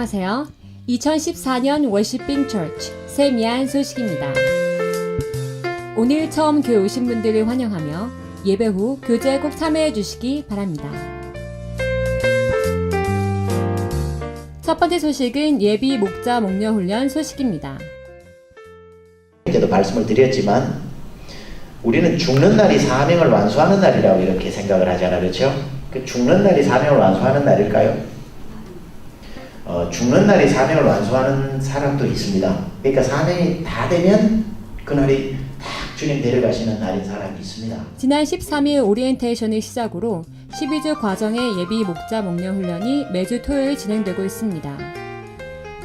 안녕하세요. 2014년 월시핑 처치 세미안 소식입니다. 오늘 처음 교회 오신 분들을 환영하며 예배 후 교제에 꼭 참여해 주시기 바랍니다. 첫 번째 소식은 예비 목자 목녀 훈련 소식입니다. 이제도 말씀을 드렸지만 우리는 죽는 날이 사명을 완수하는 날이라고 이렇게 생각을 하잖아요. 그렇죠? 그 죽는 날이 사명을 완수하는 날일까요? 어, 죽는 날이 사명을 완수하는 사람도 있습니다. 그러니까 사명이 다 되면 그날이 딱 주님 데려가시는 날인 사람이 있습니다. 지난 13일 오리엔테이션을 시작으로 12주 과정의 예비 목자 목녀 훈련이 매주 토요일 진행되고 있습니다.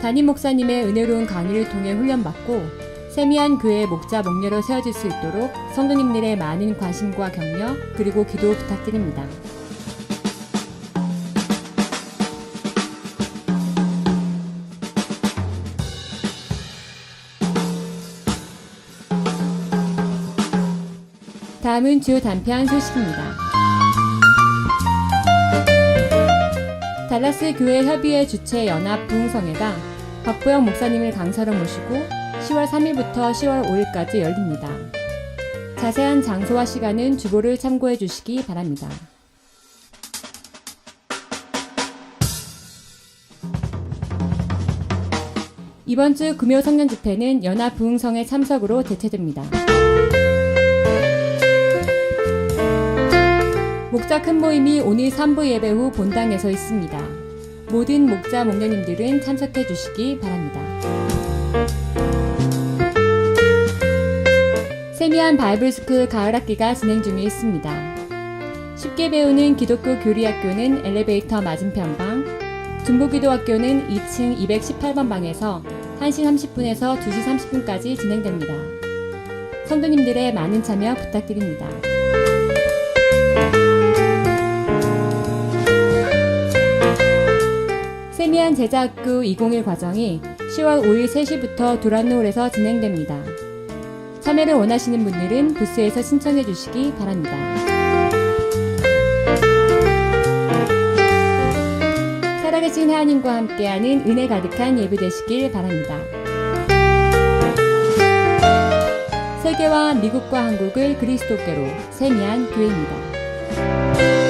담임 목사님의 은혜로운 강의를 통해 훈련받고 세미한 교회 목자 목녀로 세워질 수 있도록 성도님들의 많은 관심과 격려 그리고 기도 부탁드립니다. 다음은 주요 단편 소식입니다. 달라스 교회 협의회 주최 연합 부흥성회가 박보영 목사님을 강사로 모시고 10월 3일부터 10월 5일까지 열립니다. 자세한 장소와 시간은 주보를 참고해 주시기 바랍니다. 이번 주 금요 성년 집회는 연합 부흥성회 참석으로 대체됩니다. 목자 큰 모임이 오늘 3부 예배 후 본당에서 있습니다. 모든 목자 목녀님들은 참석해 주시기 바랍니다. 세미한 바이블스쿨 가을 학기가 진행 중에 있습니다. 쉽게 배우는 기독교 교리학교는 엘리베이터 맞은편 방, 중보기도학교는 2층 218번 방에서 1시 30분에서 2시 30분까지 진행됩니다. 성도님들의 많은 참여 부탁드립니다. 세미한 제자학교 201 과정이 10월 5일 3시부터 두란노을에서 진행됩니다. 참여를 원하시는 분들은 부스에서 신청해 주시기 바랍니다. 살아계신 하나님과 함께하는 은혜 가득한 예배 되시길 바랍니다. 세계와 미국과 한국을 그리스도께로 세미한 교회입니다.